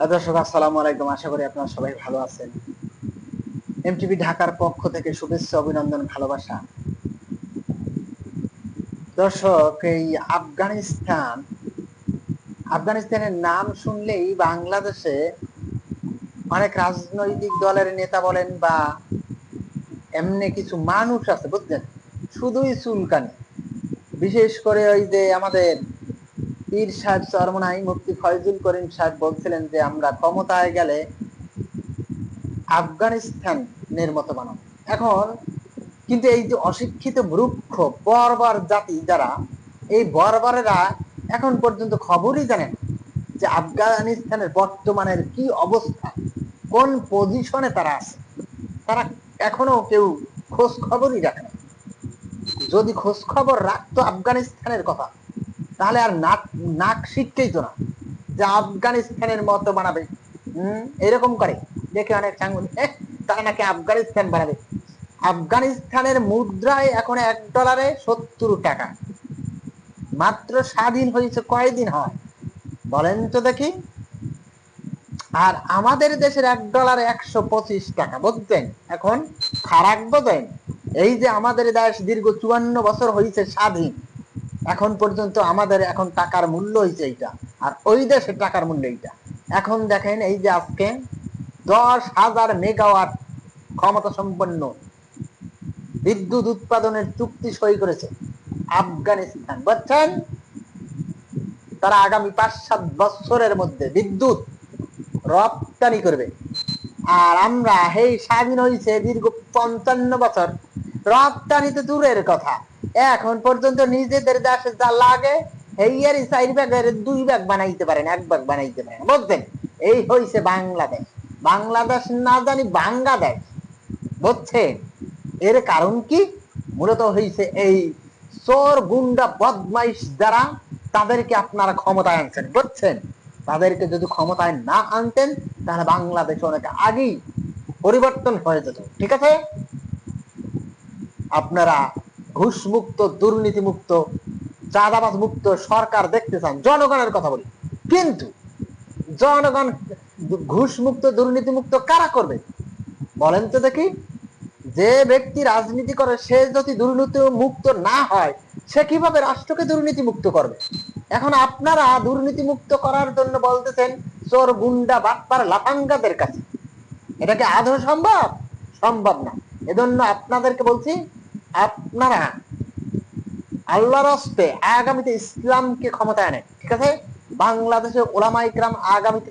দর্শক, আসসালামু আলাইকুম। আশা করি আপনারা সবাই ভালো আছেন। এমটিভি ঢাকার পক্ষ থেকে শুভেচ্ছা, অভিনন্দন, ভালোবাসা। দর্শক, এই আফগানিস্তান, আফগানিস্তানের নাম শুনলেই বাংলাদেশে অনেক রাজনৈতিক দলের নেতা বলেন বা এমনি কিছু মানুষ আছে, বুঝলেন? শুধুই চুলকানি। বিশেষ করে ওই যে আমাদের পীর সাহেব চরমনাই মুফতি ফয়জুল করিম সাহেব বলছিলেন যে, আমরা ক্ষমতায় গেলে আফগানিস্তানের মতো বানাবো। এখন কিন্তু এই যে অশিক্ষিত বৃক্ষ বর্বর জাতি যারা, এই বর্বরেরা এখন পর্যন্ত খবরই জানেন যে আফগানিস্তানের বর্তমানের কি অবস্থা, কোন পজিশনে তারা আছে। তারা এখনও কেউ খোঁজ খবরই রাখে না। যদি খোঁজ খবর রাখতো আফগানিস্তানের কথা তাহলে আর নাক নাক শিখতেই তো না। যে আফগানিস্তানের মতো বানাবে। হম? এরকম করে। দেখে অনেক সাংবাদিক তারা নাকি আফগানিস্তান বানাবে। আফগানিস্তানের মুদ্রায় এখন এক ডলারে সত্তর টাকা। মাত্র স্বাধীন হয়েছে কয়দিন হয়? বলেন তো দেখি। আর আমাদের দেশের এক ডলার একশো পঁচিশ টাকা, বুঝছেন? এখন ফারাক বোঝেন? এই যে আমাদের দেশ দীর্ঘ চুয়ান্ন বছর হয়েছে স্বাধীন। এখন পর্যন্ত আমাদের এখন টাকার মূল্য হয়েছে এইটা। আর ওই দেশের টাকার মূল্য এইটা। এখন দেখেন এই যে আজকে দশ হাজার মেগাওয়াট ক্ষমতা সম্পন্ন বিদ্যুৎ উৎপাদনের চুক্তি সই করেছে আফগানিস্তান। বুঝছেন? তারা আগামী পাঁচ সাত বছরের মধ্যে বিদ্যুৎ রপ্তানি করবে। আর আমরা এই স্বাধীন হয়েছে দীর্ঘ পঞ্চান্ন বছর। রপ্তানি তো দূরের কথা। এখন পর্যন্ত নিজেদের দেশে যা লাগে, এই এর চার ব্যাগের দুই ভাগ বানাইতে পারেন, এক ভাগ বানাইতে পারেন, বুঝছেন? এই হয়েছে বাংলাদেশ। বাংলাদেশ না জানি বাংলাদেশ, বুঝছেন? এর কারণ কি? মূলত হয়েছে এই চোর, গুন্ডা, বদমাইশ দ্বারা তাদেরকে আপনারা ক্ষমতায় আনছেন, বুঝছেন? তাদেরকে যদি ক্ষমতায় না আনতেন, তাহলে বাংলাদেশ অনেক আগেই পরিবর্তন হয়ে যেত, ঠিক আছে? আপনারা ঘুষ মুক্ত দুর্নীতি মুক্ত সরকার দেখতে চান, জনগণের কথা বলি। কিন্তু জনগণ ঘুষ মুক্ত দুর্নীতি মুক্ত কারা করবে? বলেন তো দেখি, যে ব্যক্তি রাজনীতি করে, সে যদি দুর্নীতি মুক্ত না হয়, সে কীভাবে রাষ্ট্রকে দুর্নীতি মুক্ত করবে? এখন আপনারা দুর্নীতি মুক্ত করার জন্য বলতেছেন, চোর, গুন্ডা, বাটপার, লাফাঙ্গাদের কাছে। এটা কি আদৌ সম্ভব? সম্ভব না। এজন্য আপনাদেরকে বলছি আপনারা আল্লাহর হস্তে আগামীতে ইসলামকে ক্ষমতায় আনেন ঠিক আছে? বাংলাদেশের ওলামা ইকরাম আগামীতে